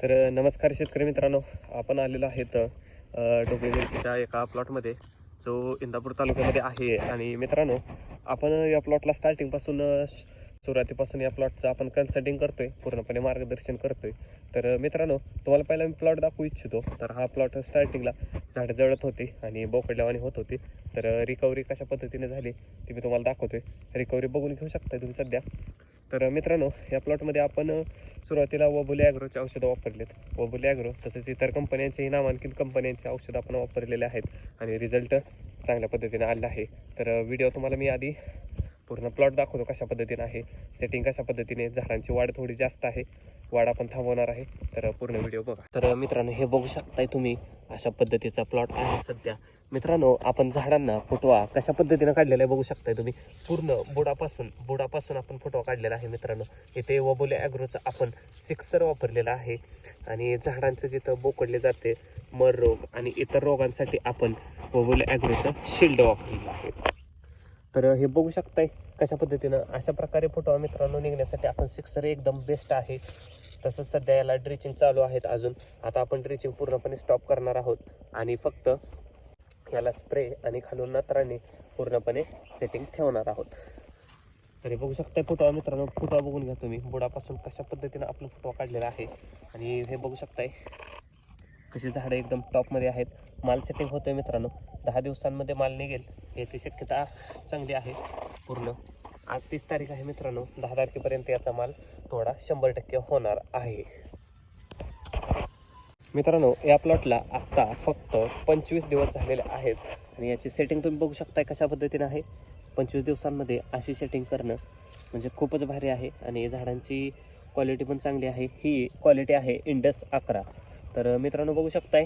तर नमस्कार शेतकरी मित्रांनो. आपण आलेलो आहेत अ, मिरचीच्या एका प्लॉटमध्ये. जो इंदापूर तालुक्यामध्ये आहे. आणि मित्रांनो आपण या प्लॉटला स्टार्टिंगपासून सुरुवातीपासून या प्लॉटचं आपण कन्सल्टिंग आहे पूर्णपणे मार्गदर्शन करतो आहे तर मित्रांनो तुम्हाला पहिला मी प्लॉट दाखवू इच्छितो. तर हा प्लॉट स्टार्टिंगला झाडं जळत होते आणि बोकडल्यावानी होत होती. तर रिकव्हरी कशा पद्धतीने झाली ती मी तुम्हाला दाखवतो आहे रिकव्हरी बघून घेऊ शकता तुम्ही सध्या? तर मित्रांनो या प्लॉटमध्ये आपण सुरुवातीला वबुले ॲग्रोचे औषधं वापरलेत. वबुले ॲग्रो तसेच इतर कंपन्यांचेही नामांकित कंपन्यांचे औषधं आपण वापरलेले आहेत आणि रिझल्ट चांगल्या पद्धतीने आला आहे. तर व्हिडिओ तुम्हाला मी आधी पूर्ण प्लॉट दाखवतो कशा पद्धतीने आहे. सेटिंग कशा पद्धतीने झाडांची वाढ थोडी जास्त आहे. वाढ आपण थांबवणार आहे. तर पूर्ण व्हिडिओ बघा. तर मित्रांनो हे बघू शकताय तुम्ही अशा पद्धतीचा प्लॉट आहे सध्या. मित्रांनो आपण झाडांना फुटवा कशा पद्धतीनं काढलेला आहे बघू शकताय तुम्ही. पूर्ण बुडापासून बुडापासून आपण फोटो काढलेला आहे मित्रांनो. इथे वबोले ॲग्रोचा आपण सिक्सर वापरलेला आहे. आणि झाडांचं जिथं बोकडले जाते मर रोग आणि इतर रोगांसाठी आपण वबोले ॲग्रोचं शिल्ड वापरलेलं आहे. तर हे बघू शकताय कशा पद्धतीनं अशा प्रकारे फोटो मित्रांनो निघण्यासाठी आपण सिक्सर एकदम बेस्ट आहे. तसंच सध्या याला ड्रिचिंग चालू आहेत अजून. आता आपण ड्रिचिंग पूर्णपणे स्टॉप करणार आहोत. आणि फक्त याला स्प्रे आणि खालून नत्राने पूर्णपणे सेटिंग ठेवणार आहोत. तरी बघू शकताय फुटवा मित्रांनो फुटवा बघून घ्या तुम्ही. बुडापासून कशा पद्धतीनं आपला फुटवा काढलेला आहे. आणि हे बघू शकताय. कशी झाडं एकदम टॉपमध्ये आहेत. माल सेटिंग होतोय मित्रांनो. दहा दिवसांमध्ये माल निघेल. याची शक्यता चांगली आहे. पूर्ण आज तीस तारीख आहे मित्रांनो. दहा तारखेपर्यंत याचा माल थोडा शंभर टक्के होणार आहे. मित्रांनो या प्लॉटला आत्ता फक्त पंचवीस दिवस झालेले आहेत. आणि याची सेटिंग तुम्ही बघू शकताय कशा पद्धतीने आहे. पंचवीस दिवसांमध्ये अशी सेटिंग करणं म्हणजे खूपच भारी आहे. आणि झाडांची क्वालिटी पण चांगली आहे. ही क्वालिटी आहे इंडस अकरा. तर मित्रांनो बघू शकताय